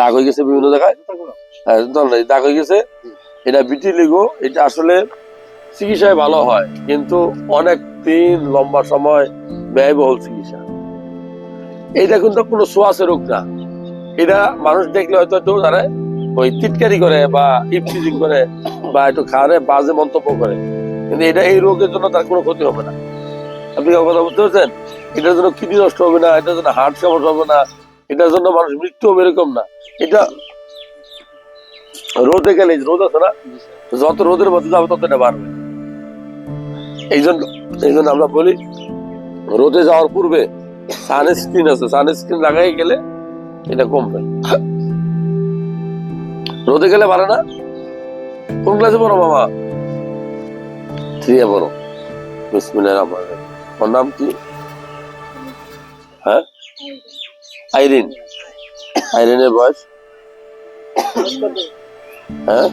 দাগ হয়ে গেছে বিভিন্ন জায়গায়। হ্যাঁ, দাগ হয়ে গেছে। এটা বিটিলিগো এটা আসলে চিকিৎসায় ভালো হয় কিন্তু অনেক দিন লম্বা সময় ব্যয়বহুল চিকিৎসা। এটা কিন্তু কোনো সোয়াশে রোগ না। এটা মানুষ দেখলে হয়তো একটু জানে ওই টিটকারি করে বা ইপটিজিং করে বা একটু খারে বাজে মন্তব্য করে। কিন্তু এটা এই রোগের জন্য তার কোনো ক্ষতি হবে না। আপনি কথা বুঝতে পারছেন? এটার জন্য কিডনি নষ্ট হবে না এটার জন্য হার্ট সমস্যা হবে না এটার জন্য মানুষ মৃত্যু হবে এরকম না। এটা রোদে গেলে রোদ আছে না, যত রোদের মধ্যে যাবে তত এটা বাড়বে। এই জন্য এই জন্য আমরা বলি, রোদে যাওয়ার পূর্বে সানস্ক্রিন আছে। সানস্ক্রিন লাগাই গেলে এটা কমবে। রোদে গেলে পারে না। কোন ক্লাসে পড়ো মামা থ্রি এ পড়ো। বিসমিল্লাহির রহমানির ওর নাম কি? হ্যাঁ? আইরিন আইরিনের বয়স হ্যাঁ